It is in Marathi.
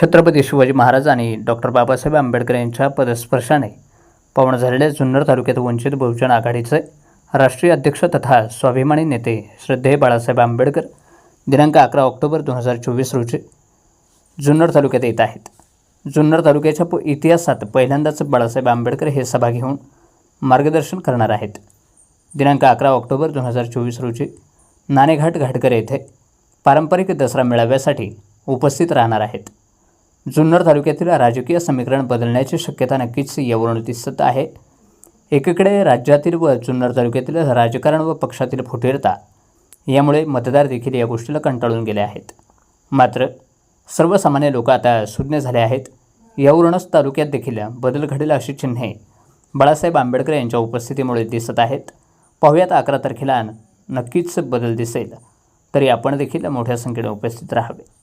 छत्रपती शिवाजी महाराज आणि डॉक्टर बाबासाहेब आंबेडकर यांच्या पदस्पर्शाने पावन झालेल्या जुन्नर तालुक्यात वंचित बहुजन आघाडीचे राष्ट्रीय अध्यक्ष तथा स्वाभिमानी नेते श्रद्धेय बाळासाहेब आंबेडकर दिनांक अकरा ऑक्टोबर दोन हजार चोवीस रोजी जुन्नर तालुक्यात येत आहेत. जुन्नर तालुक्याच्या प इतिहासात पहिल्यांदाच बाळासाहेब आंबेडकर हे सभा घेऊन मार्गदर्शन करणार आहेत. दिनांक अकरा ऑक्टोबर दोन हजार चोवीस रोजी नाणेघाट घाटकर येथे पारंपरिक दसरा मेळाव्यासाठी उपस्थित राहणार आहेत. जुन्नर तालुक्यातील राजकीय समीकरण बदलण्याची शक्यता नक्कीच यावरून दिसत आहे. एकीकडे राज्यातील व जुन्नर तालुक्यातील राजकारण व पक्षातील फुटीरता यामुळे मतदार देखील या गोष्टीला कंटाळून गेले आहेत. मात्र सर्वसामान्य लोक आता शून्य झाले आहेत. यावरूनच तालुक्यात देखील बदल घडेल अशी चिन्हे बाळासाहेब आंबेडकर यांच्या उपस्थितीमुळे दिसत आहेत. पाहुयात अकरा तारखेला नक्कीच बदल दिसेल. तरी आपण देखील मोठ्या संख्येने उपस्थित राहावे.